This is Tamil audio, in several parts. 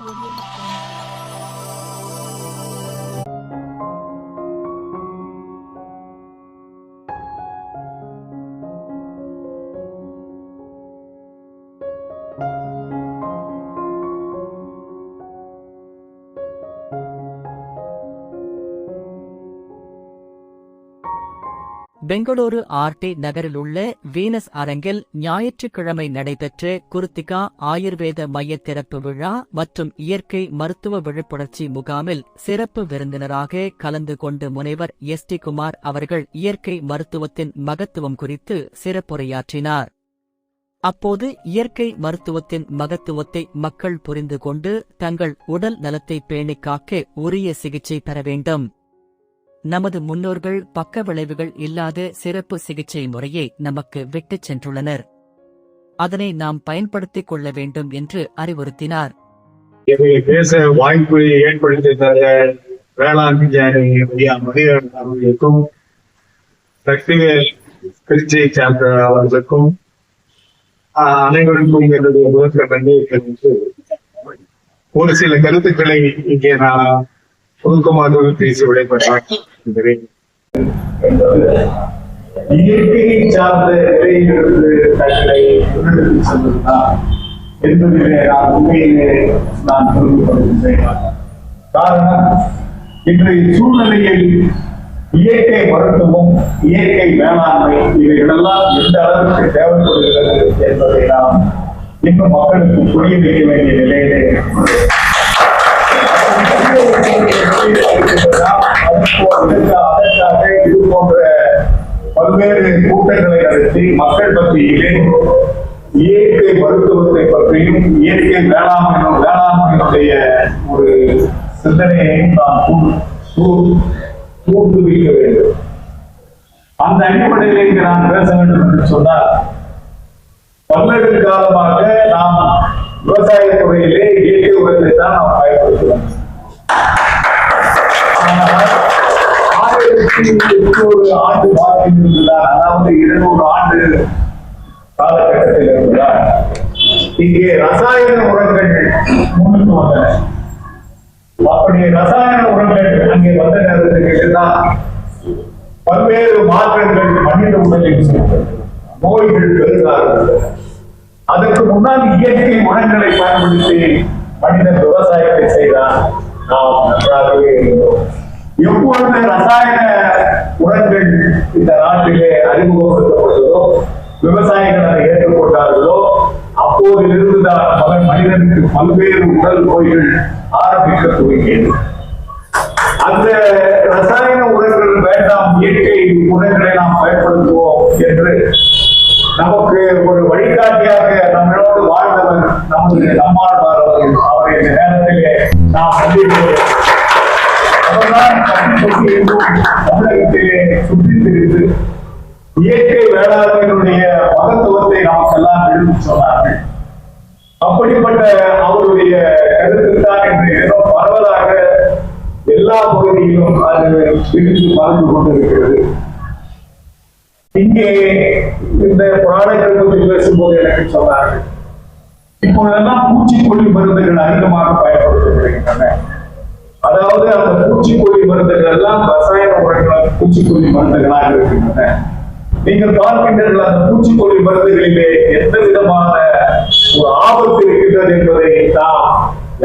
audio. பெங்களூரு ஆர்டி நகரில் உள்ள வீனஸ் அரங்கில் ஞாயிற்றுக்கிழமை நடைபெற்ற குருத்திகா ஆயுர்வேத மைய திறப்பு விழா மற்றும் இயற்கை மருத்துவ விழிப்புணர்ச்சி முகாமில் சிறப்பு விருந்தினராக கலந்து கொண்டு முனைவர் எஸ் டி குமார் அவர்கள் இயற்கை மருத்துவத்தின் மகத்துவம் குறித்து சிறப்புரையாற்றினார். அப்போது இயற்கை மருத்துவத்தின் மகத்துவத்தை மக்கள் புரிந்து கொண்டு தங்கள் உடல் நலத்தை பேணிக்காக்க உரிய சிகிச்சை பெற வேண்டும். நமது முன்னோர்கள் பக்க விளைவுகள் இல்லாத சிறப்பு சிகிச்சை முறையை நமக்கு விட்டுச் சென்றுள்ளனர். அதனை நாம் பயன்படுத்திக் கொள்ள வேண்டும் என்று அறிவுறுத்தினார். பேச வாய்ப்பு ஏற்படுத்தி தர வேளாண் அவர்களுக்கும் திருச்சியை சார்ந்த அவர்களுக்கும் அனைவருக்கும் என்னுடைய முதற்க நன்றியை தெரிவித்து ஒரு சில கருத்துக்களை இங்கே நான் சுருக்கமாக பேசி விடைபெறேன் இயற்கையை சார்ந்த நிலையிலிருந்து தங்களை முன்னெடுத்து செல்வதுதான் என்பதிலே நான் உண்மையிலே நான் பெருமைப்படுகின்றேன் காரணம் இன்றைய சூழ்நிலையில் இயற்கை மருத்துவம் இயற்கை மேலாண்மை இவைகளெல்லாம் எந்த அளவுக்கு தேவைப்படுகிறது என்பதை நாம் இன்னும் மக்களுக்கு புரிய வைக்க வேண்டிய நிலையிலே பல்வேறு கூட்டங்களை நடத்தி மக்கள் மத்தியிலே இயற்கை மருத்துவத்தை பற்றியும் இயற்கை வேளாண்மை வேளாண்மையினுடைய ஒரு சிந்தனையையும் நாம் தூண்டுவிக்க வேண்டும். அந்த அடிப்படையில் இங்கு நான் பேச வேண்டும் என்று சொன்னால் பல்வேறு காலமாக நாம் விவசாய துறையிலே இயற்கை உரத்தை தான் நாம் பயன்படுத்துகிறோம். ஆனால் ஆயிரத்தி எட்நூறு ஆண்டு வாக்கில் இருந்துதான் அதாவது இருநூறு ஆண்டு காலகட்டத்தில் இருந்துதான் இங்கே ரசாயன உரங்கள் முன்னுக்கு வந்தன. அப்படி ரசாயன உரங்கள் அங்கே வந்த நேரத்தை கேட்டுதான் பல்வேறு மாற்றங்கள் மனித உடலில் நோய்கள் பெருகாகிறது அதற்கு முன்னால் இயற்கை உரங்களை பயன்படுத்தி மனிதன் விவசாயத்தை செய்தான். நாம் நன்றாகவே இருந்தோம். எப்பொழுது ரசாயன உரங்கள் இந்த நாட்டிலே அறிமுகப்படுத்தப்பட்டதோ விவசாயிகள் அதை ஏற்றுக்கொண்டார்களோ அப்போதிலிருந்துதான் மகன் மனிதனுக்கு பல்வேறு உடல் நோய்கள் ஆரம்பிக்க துவங்கியது அந்த ரசாயன உரங்கள் வேண்டாம் இயற்கை உரங்களை நாம் பயன்படுத்துவோம் என்று நமக்கு ஒரு வழிகாட்டியாக நம்மளோடு வாழ்ந்தவர் நமது நம்மாழ்வார் அவர்கள். அவருடைய நேரத்திலே நாம் சந்திப்போம் தமிழகத்திலே திரிந்து இயற்கை வேளாண்மையினுடைய மகத்துவத்தை நமக்கெல்லாம் எடுத்து சொன்னார்கள். அப்படிப்பட்ட அவருடைய கருத்துத்தான் இன்று ஏதோ பரவலாக எல்லா பகுதியிலும் அது விரிந்து பறந்து கொண்டிருக்கிறது. இங்கே இந்த புராணங்கள் பற்றி பேசும்போது எனக்கு சொன்னார்கள். இப்பொழுதெல்லாம் பூச்சிக்கொல்லி மருந்துகள் அதிகமாக பயன்படுத்தப்படுகின்றன. அதாவது அந்த பூச்சிக்கொல்லி மருந்துகள் எல்லாம் ரசாயன உரங்களால் பூச்சிக்கொல்லி மருந்துகளாக இருக்கின்றன. நீங்கள் பார்க்கின்றீர்கள் அந்த பூச்சிக்கொல்லி மருந்துகளிலே எந்த விதமான ஒரு ஆபத்து இருக்கின்றது என்பதை நாம்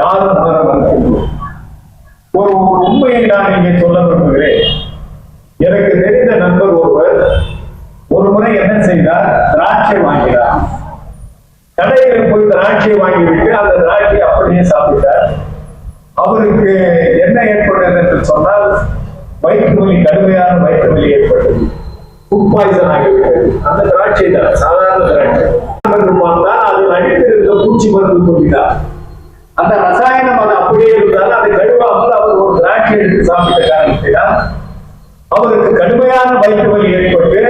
யாரும் உணர மறுக்கின்றோம். ஒரு உண்மையை நான் இங்கே சொல்ல விரும்புகிறேன். எனக்கு தெரிந்த நண்பர் ஒருவர் ஒரு முறை என்ன செய்தார்? திராட்சை வாங்கினார். கடையில் போய் திராட்சை வாங்கிவிட்டு அந்த திராட்சையை அப்படியே சாப்பிட்டார். அவருக்கு என்ன ஏற்பட்டது என்று சொன்னால் வயிற்று வலி கடுமையான வயிற்று வலி ஏற்பட்டது. ஃபுட் பாய்சன் ஆகிவிட்டது. அந்த திராட்சை தான் சாதாரண திராட்சை. என்று பார்த்தால் அடித்திருந்த பூச்சி மருந்து சொல்லினார் அந்த ரசாயனம் அது அப்படியே இருந்தால் அதை கழுவாமல் அவர் ஒரு திராட்சை எடுத்து சாப்பிட்ட காரணத்தினால் அவருக்கு கடுமையான வயிற்று வலி ஏற்பட்டு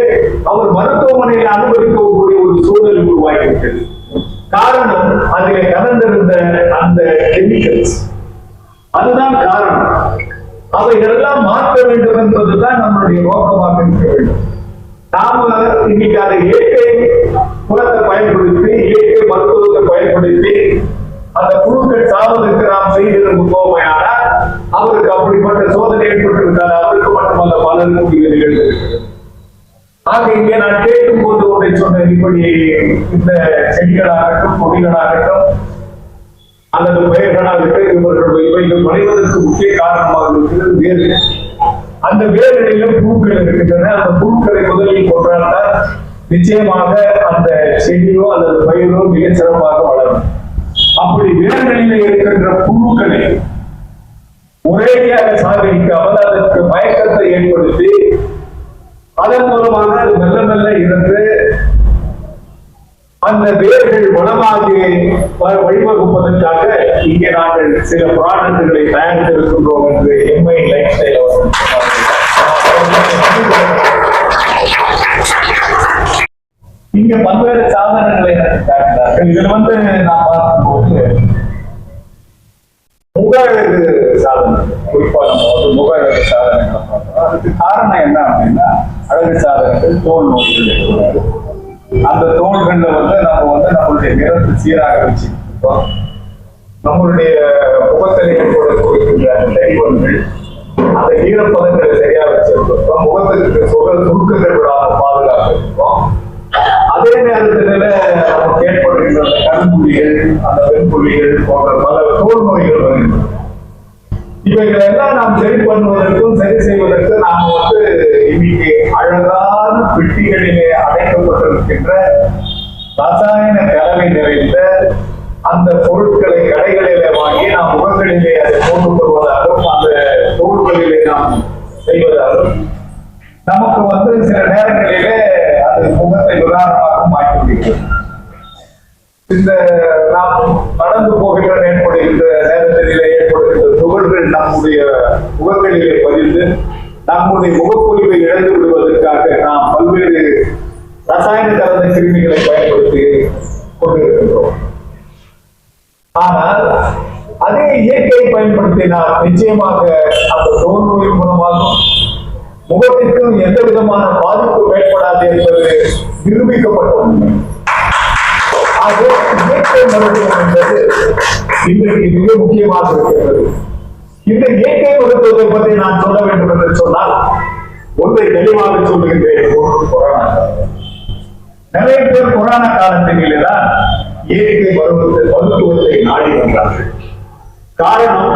அவர் மருத்துவமனையில் அனுமதிக்கக்கூடிய ஒரு சூழல் உருவாகிவிட்டது. காரணம் அதில் கலந்திருந்த அந்த கெமிக்கல்ஸ் அதுதான் காரணம். அவைகளெல்லாம் மாற்ற வேண்டும் என்பதுதான் நம்மளுடைய நோக்கமாக இருக்க வேண்டும். நாம இன்னைக்கு அதை இயற்கை குலத்தை பயன்படுத்தி இயற்கை மருத்துவத்தை பயன்படுத்தி அந்த புழுக்கள் சாவதற்கு நாம் செய்திருக்கும் போமையானால் அவருக்கு அப்படிப்பட்ட சோதனை ஏற்பட்டிருக்காது அவருக்கு மட்டுமல்ல பலருக்கும் இது ஆக இங்கே நான் கேட்கும் போது உன்னை சொன்னேன் இப்படி இந்த செடிகளாகட்டும் கொடிகளாகட்டும் அல்லது பயிர்களாகட்டும் இவர்கள் இவைகள் மறைவதற்கு முக்கிய காரணமாக இருக்கிறது வேறு. அந்த வேர்களிலும் புழுக்கள் இருக்கின்றன. அந்த புழுக்களை முதலில் கொன்றால்தான் நிச்சயமாக அந்த செடியோ அல்லது பயிரோ மிக சிறப்பாக வளரும். அப்படி வேர்களிலே இருக்கின்ற புழுக்களை ஒரேடியாக சாகரிக்காமல் அதற்கு மயக்கத்தை ஏற்படுத்தி அதன் மூலமாக அது மெல்ல மெல்ல இருந்து அந்த வேர்கள் வளமாகி வ- வழிவகுப்பதற்காக இங்கே நாங்கள் சில ப்ராடக்ட்களை தயாரித்திருக்கின்றோம் என்று எம்ஐ லைஃப் ஸ்டைல் இங்க பல்வேறு சாதனங்களை காட்டினார்கள் இதுல வந்து நான் பார்க்கும்போது முகழகு சாதனம் குறிப்பா நம்ம வந்து முகழகு சாதனங்களை பார்த்தோம் அதுக்கு காரணம் என்ன அப்படின்னா அழகு சாதனங்கள் தோல் நோய்கள் ஏற்படுது அந்த தோள்கள்ல வந்து நம்ம வந்து நம்மளுடைய நிறத்தை சீராக வச்சுக்கிட்டோம் நம்மளுடைய முகத்தில் கொடுக்கின்ற அந்த அந்த ஈரப்பதங்களை சரியா வச்சிருக்கோம் முகத்துக்கு சுகல் சுருக்கங்கள் விடாம பாதுகாத்திருக்கோம் அதே நேரத்துல நமக்கு ஏற்படுகின்ற அந்த கரும்புள்ளிகள் அந்த வெண்புள்ளிகள் போன்ற பல தோல் இவைகளெல்லாம் நாம் சரி பண்ணுவதற்கும் சரி செய்வதற்கு நாம் வந்து இன்னைக்கு அழகான பெட்டிகளிலே அடைக்கப்பட்டிருக்கின்ற ரசாயன கலவை நிறைந்த அந்த பொருட்களை கடைகளிலே வாங்கி நாம் முகங்களிலே அதை போட்டு கொள்வதாலும் அந்த பொருட்களிலே நாம் செய்வதாலும் நமக்கு வந்து சில நேரங்களிலே அது முகத்தை உதாரணமாக மாற்றி விடுகிறது இந்த நாம் நம்முடைய முகப்பொழிவை இழந்து விடுவதற்காக நாம் பல்வேறு ரசாயன கலந்த கிருமிகளை பயன்படுத்தி கொண்டிருக்கின்றோம். ஆனால் அதே இயற்கையை பயன்படுத்தினால் நிச்சயமாக அந்த தோல் நோய் மூலமாகும் முகத்திற்கும் எந்த விதமான பாதிப்பும் ஏற்படாது என்பது நிரூபிக்கப்பட்ட உண்மை. ஆக இயற்கை மருத்துவம் என்பது இன்றைக்கு மிக முக்கியமாக இருக்கிறது இந்த இயற்கை மருத்துவத்தை பற்றி நான் சொல்ல வேண்டும் என்று சொன்னால் ஒன்றை தெளிவாக சொல்லுகின்றேன் கொரோனா நிறைய பேர் கொரோனா காலத்திலேதான் இயற்கை மருத்துவத்தை மருத்துவத்தை நாடி வந்தார்கள். காரணம்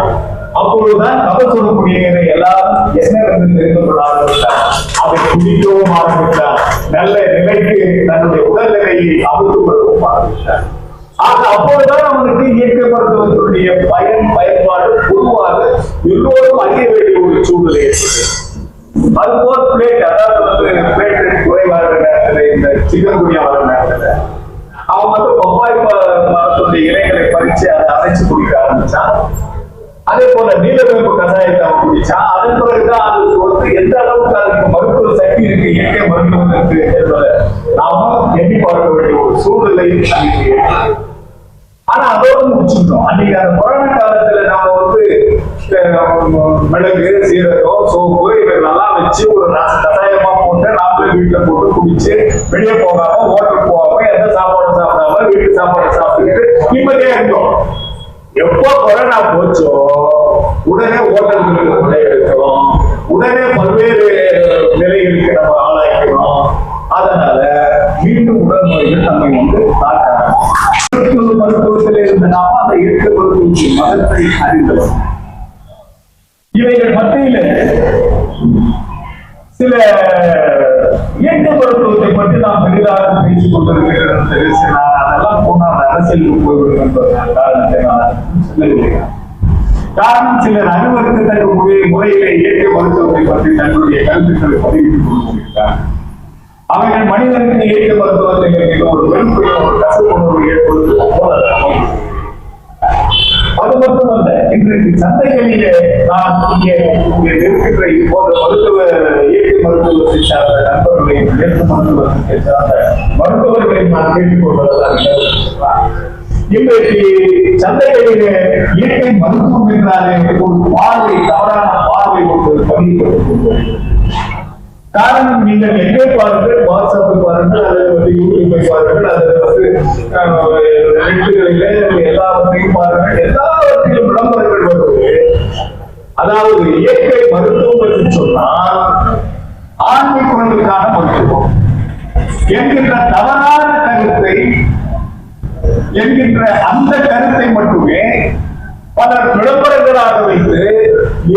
அப்பொழுதுதான் கபசுர குடிநீரை எல்லாரும் என்ன என்று தெரிந்து கொள்ள ஆரம்பித்தார் அதை குடிக்கவும் ஆரம்பித்தார். நல்ல நிலைக்கு தன்னுடைய உடல்நிலையை அமைத்துக் கொள்ளவும் ஆரம்பித்தார். ஆக அப்பொழுதுதான் அவனுக்கு இயற்கை மருத்துவத்தினுடைய பயன் பயன்பாடு எல்லோரும் அறிய வேண்டிய ஒரு சூழ்நிலை ஏற்பட்டது. அதுபோல் பிளேட் அதாவது வந்து பிளேட் குறைவாக நேரத்தில் இந்த சிக்கன்குடியா வர நேரத்தில் அவன் வந்து பப்பாய் மரத்துடைய இலைகளை பறிச்சு அதை அரைச்சு குடிக்க ஆரம்பிச்சான் அதே போல நீலவேம்பு கஷாயத்தை அவன் குடிச்சான் அதன் பிறகுதான் அதுக்கு வந்து எந்த அளவுக்கு அதுக்கு மருத்துவ சக்தி இருக்கு இயற்கை மருத்துவம் இருக்கு என்பதை நாம எண்ணி பார்க்க வேண்டிய ஒரு சூழ்நிலை அன்னைக்கு ஆனா அதோடு முடிச்சிருந்தோம் அன்னைக்கு அந்த கொரோனா காலத்துல நாம மிளகு சீரகம் சோப்பு இவைகளெல்லாம் வச்சு ஒரு ரச- கஷாயமா போட்டு நாமளே வீட்டுல போட்டு குடிச்சு வெளியே போகாம ஹோட்டல் போகாம எந்த சாப்பாடு சாப்பிடாம வீட்டு சாப்பாடு சாப்பிட்டுக்கிட்டு நிம்மதியா இருந்தோம். எப்போ கொரோனா போச்சோ உடனே ஹோட்டல்களுக்கு கொலை எடுக்கிறோம். உடனே பல்வேறு நிலைகளுக்கு நம்ம ஆளாக்கிறோம் அதனால மீண்டும் உடல் நோய்கள் நம்மை வந்து தாக்க மருத்துவ மருத்துவத்தில் இருந்த நாம அந்த இருக்க மருத்துவத்தின் மதத்தை அறிந்தவர் இவைகள் மத்தியில சில இயற்கை மருத்துவத்தை பற்றி நாம் பெரிதாக பேசிக் கொண்டிருக்கிறேன் தெரிவித்து அதெல்லாம் போனால் அந்த அரசியலுக்கு போய்விடும் என்பதனால் காரணத்தை நான் சொல்லவில்லை. காரணம் சிலர் அனுமதித்த முறை முறையிலே இயற்கை மருத்துவத்தை பற்றி தங்களுடைய கருத்துக்களை பதிவிட்டுக் கொண்டிருக்கிறார். அவர்கள் மனிதனுக்கு இயற்கை மருத்துவத்தை ஒரு வெறுப்பையும் ஒரு கசப்புணர்வு ஏற்படுத்தும் போல அது அமையும். அது மட்டுமல்ல இன்றைக்கு சந்தைகளிலே நான் இங்கே இங்கே இருக்கின்ற இப்போது மருத்துவ இயற்கை மருத்துவத்தை சார்ந்த நண்பர்களையும் இயற்கை மருத்துவத்தை சார்ந்த மருத்துவர்களை நான் கேட்டுக்கொள்வதுதான் இன்றைக்கு சந்தைகளிலே இயற்கை மருத்துவம் என்றாலே ஒரு பார்வை தவறான பார்வை ஒன்று பதிவுபட்டுக் காரணம் நீங்கள் எங்கே பாருங்கள் வாட்ஸ்அப்பை பாருங்கள் அல்லது வந்து யூடியூப்பை பாருங்கள் அல்லது வந்து எல்லாவற்றையும் பாருங்கள். எல்லா அதாவது இயற்கை மருத்துவம் என்று சொன்னால் ஆன்மீகங்களுக்கான மருத்துவம். என்கின்ற தவறான கருத்தை என்கின்ற அந்த கருத்தை மட்டுமே பலர் விளம்பரங்களாக வைத்து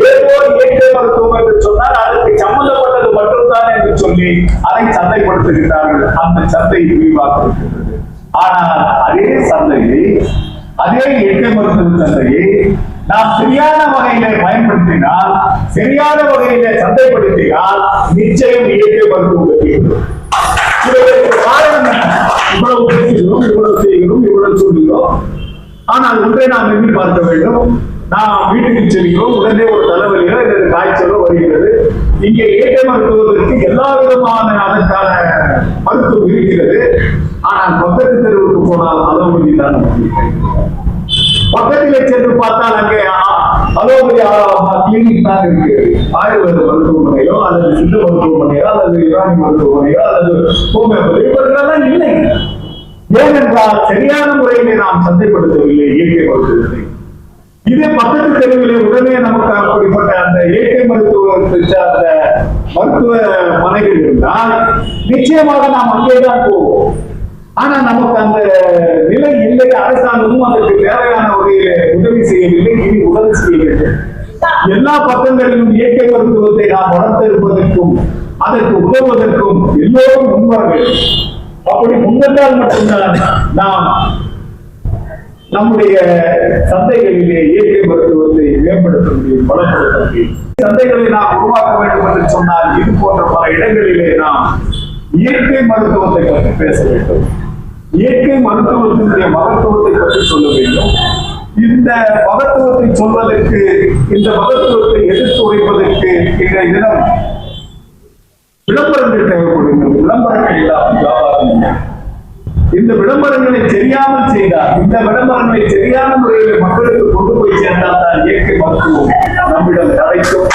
ஏதோ இயற்கை மருத்துவம் என்று சொன்னால் அதுக்கு சம்பந்தப்பட்டது மட்டும்தான் என்று சொல்லி அதை சந்தைப்படுத்துகிறார்கள் அந்த சந்தை விரிவாக்குகிறது ஆனால் அதே சந்தையை அதே இயற்கை மருத்துவ சந்தையை நாம் சரியான வகையில பயன்படுத்தினால் சரியான வகையில சந்தைப்படுத்தினால் நிச்சயம் இயற்கை மருத்துவம் வெற்றி காரணம் இவ்வளவு பேசுகிறோம் இவ்வளவு செய்கிறோம் இவ்வளவு சொல்கிறோம். ஆனால் ஒன்றை நாம் எண்ணி பார்க்க வேண்டும். நாம் வீட்டுக்கு செல்கிறோம் உடனே ஒரு தலைவலியோ அல்லது காய்ச்சலோ வருகிறது. இங்கே இயற்கை மருத்துவத்திற்கு எல்லா விதமான அதற்கான மருத்துவம் இருக்கிறது. ஆனால் பக்கத்து தெருவுக்கு போனால் அலோபதி தான் பக்கத்திலே சென்று பார்த்தால் அங்கே அலோபதி கிளினிக் தான் இருக்கு. ஆயுர்வேத மருத்துவமனையோ அல்லது சித்த மருத்துவமனையோ அல்லது யுனானி மருத்துவமனையோ அல்லது ஹோமியோபதி இவர்களெல்லாம் இல்லை. ஏனென்றால் சரியான முறையிலே நாம் சந்தைப்படுத்தவில்லை இயற்கை மருத்துவத்தை. இதே பக்கத்து தெருவிலே உடனே நமக்கு அப்படிப்பட்ட அந்த இயற்கை மருத்துவத்தை சார்ந்த மருத்துவ மனைகள் இருந்தால் நிச்சயமாக நாம் அங்கேதான் போவோம். ஆனா நமக்கு அந்த நிலை இல்லை. அரசாங்கமும் அதற்கு தேவையான வகையில உதவி செய்யவில்லை. இனி உதவி செய்யவில்லை. எல்லா பக்கங்களிலும் இயற்கை மருத்துவத்தை நாம் வளர்த்திருப்பதற்கும் அதற்கு உதவுவதற்கும் எல்லோரும் முன்வர வேண்டும் அப்படி முன்வந்தால் மட்டும்தான் நாம் நம்முடைய சந்தைகளிலே இயற்கை மருத்துவத்தை மேம்படுத்த முடியும் பலப்படுத்த முடியும். சந்தைகளை நாம் உருவாக்க வேண்டும் என்று சொன்னால் இது போன்ற பல இடங்களிலே நாம் இயற்கை மருத்துவத்தை பற்றி பேச வேண்டும். இயற்கை மருத்துவத்தினுடைய மகத்துவத்தை பற்றி சொல்ல வேண்டும். இந்த மகத்துவத்தை சொல்வதற்கு இந்த மகத்துவத்தை எடுத்து உரைப்பதற்கு இன்றைய தினம் விளம்பரங்கள் தேவைப்படுகிறது விளம்பரங்கள் இல்லாமல் வியாபாரம் இந்த விளம்பரங்களை தெரியாமல் செய்தால் இந்த விளம்பரங்களை சரியான முறையில் மக்களுக்கு கொண்டு போய் சேர்ந்தால் தான் இயற்கை மருத்துவம் நம்மிடம் கிடைக்கும்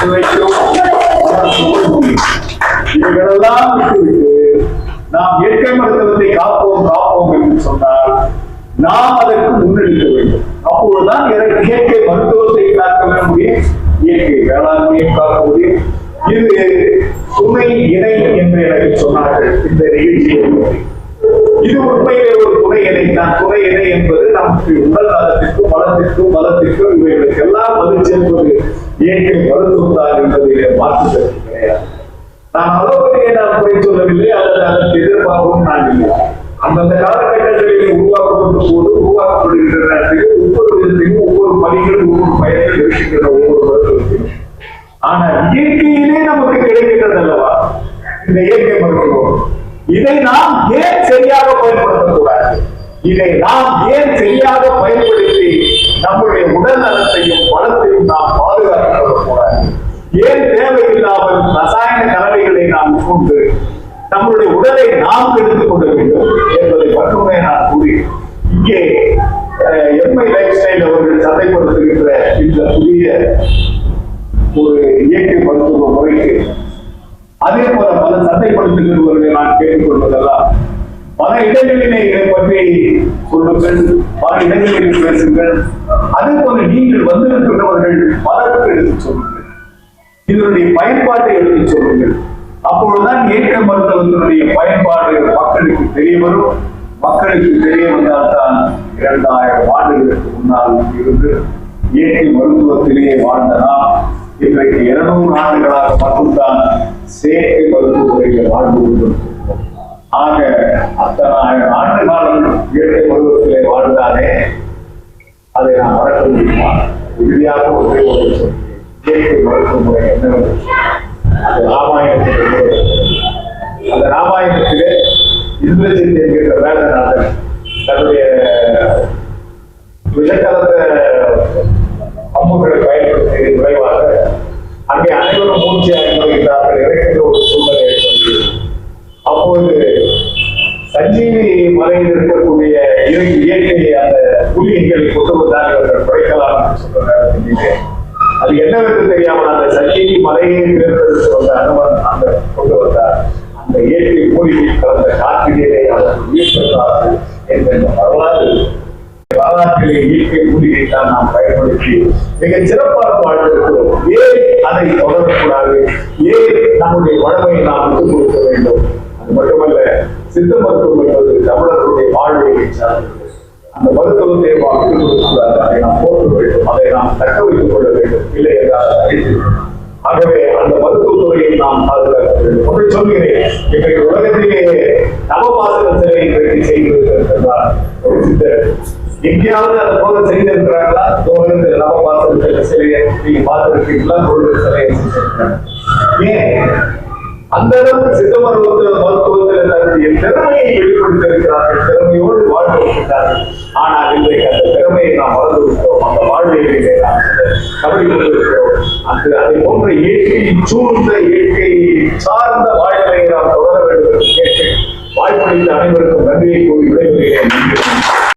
சுவைக்கும் இவைகளெல்லாம் நாம் இயற்கை மருத்துவத்தை காப்போம் காப்போம் என்று சொன்னால் நாம் அதற்கு முன்னெடுக்க வேண்டும். அப்பொழுதுதான் எனக்கு இயற்கை மருத்துவத்தை காக்க முடியும் இயற்கை வேளாண்மையை காக்க முடியும். இது துணை இணை என்று எனக்கு சொன்னார்கள். இந்த நிகழ்ச்சியை இது உண்மையிலே ஒரு துணை இணை தான் துணை இணை என்பது நமக்கு உடல் நலத்திற்கும் வளத்திற்கும் பலத்திற்கும் இவைகளுக்கு எல்லாம் பதில் சேர்ப்பது இயற்கை மருத்துவம் தான் என்பதிலே மாற்று கருத்து கிடையாது. நான் அலோபதியை நான் குறை சொல்லவில்லை அல்லது அதற்கு எதிர்பார்க்கவும் நான் இல்லை. அந்தந்த காலகட்டங்களில் உருவாக்கப்பட்ட போது உருவாக்கப்படுகின்ற நேரத்தில் ஒவ்வொரு விதத்திலும் ஒவ்வொரு பணிகளும் ஒவ்வொரு பயன்கள் இருக்கின்றன ஒவ்வொரு மருத்துவத்திலும். ஆனா இயற்கையிலே நமக்கு கிடைக்கின்றது அல்லவா இந்த இயற்கை மருத்துவம். இதை நாம் ஏன் சரியாக பயன்படுத்தக்கூடாது? இதை நாம் ஏன் சரியாக பயன்படுத்தி நம்முடைய உடல் நலத்தையும் வளத்தையும் நாம் பாதுகாத்து கூடாது ஏன் தேவையில்லாமல் ரசாயன கலவைகளை நாம் கொண்டு நம்முடைய உடலை நாம் கெடுத்துக் கொள்ள வேண்டும் என்பதை மட்டுமே நான் கூறி இங்கே எம்ஐ லைஃப் ஸ்டைல் அவர்கள் சந்தைப்படுத்துகின்ற இந்த புதிய ஒரு இயற்கை மருத்துவ முறைக்கு அதே போல பல சந்தைப்படுத்துகிறவர்களை நான் கேட்டுக்கொள்வதெல்லாம் பல இடங்களிலே இதை பற்றி சொல்லுங்கள் பல இடங்களில் பேசுங்கள். அதே போல நீங்கள் வந்திருக்கின்றவர்கள் பலருக்கு எடுத்து சொல்லுங்கள். இதனுடைய பயன்பாட்டை எடுத்து சொல்லுங்கள். அப்பொழுதுதான் இயற்கை மருத்துவத்தினுடைய பயன்பாடு மக்களுக்கு தெரிய வரும். மக்களுக்கு தெரிய வந்தால்தான் இரண்டாயிரம் ஆண்டுகளுக்கு முன்னால் இருந்து இயற்கை மருத்துவத்திலேயே வாழ்ந்த நாம் இன்றைக்கு இருநூறு ஆண்டுகளாக மட்டும்தான் செயற்கை மருத்துவ முறையில் வாழ்ந்து கொண்டிருக்கிறோம். ஆக அத்தனாயிரம் ஆண்டு காலம் இயற்கை மருத்துவத்திலே வாழ்ந்தாலே அதை நான் மறக்க முடியுமா? இறுதியாக ஒரே ஒரு இயற்கை மருத்துவ முறை என்னவென்று. அது ராமாயணத்திலே அந்த ராமாயணத்திலே இந்திரஜித் என்கின்ற வேதநாதன் தன்னுடைய விஷக்கலந்த வரலாற்றிலே இயற்கை மூலிகை தான் நாம் பயன்படுத்தி மிக சிறப்பாக வாழ்ந்திருக்கிறோம் ஏன் அதை தொடரக்கூடாது? ஏன் நம்முடைய வளமையை நாம் விட்டுக் கொடுக்க வேண்டும்? அது மட்டுமல்ல சித்த மருத்துவம் என்பது தமிழர்களுடைய வாழ்வை சார்ந்தது. அந்த மருத்துவத்தை நாம் விட்டுக் கொடுக்கக்கூடாது. அதை நாம் போற்ற வேண்டும். அதை நாம் தக்க வைத்துக் கொள்ள வேண்டும். இல்லை என்றால் அதை அழித்து ஆகவே அந்த மருத்துவத்துறையை நாம் பாதுகாக்க வேண்டும். ஒன்றை சொல்கிறேன். இன்றைக்கு உலகத்திலேயே நவபாசக சிலை கட்டி செய்திருக்கிறார் ஒரு சித்தர் எங்கேயாவது அதை போல செய்திருக்கிறாங்களா கோவிலுக்கு உலகத்தில் நவபாசக சிலையை நீங்க பார்த்திருக்கீங்களா? கோவிலுக்கு சிலையை செஞ்சிருக்கிறாங்க ஏன்? அந்த அளவுக்கு சித்த மருத்துவத்தில் மருத்துவத்தில் தன்னுடைய திறமையை வெளிப்படுத்திருக்கிறார்கள் திறமையோடு வாழ்ந்து வருகிறார்கள் ஆனால் இன்றைக்கு அந்த திறமையை நாம் வளர்ந்து விட்டோம் அந்த வாழ்வியலிலே நாம் தவறி கொண்டிருக்கிறோம் அந்த அதை போன்ற இயற்கையை சூழ்ந்த இயற்கை சார்ந்த வாழ்வை நாம் தொடர வேண்டும் என்று கேட்டு வாய்ப்பளித்த அனைவருக்கும் நன்றியை கூறி விடைபெறுகிறேன்.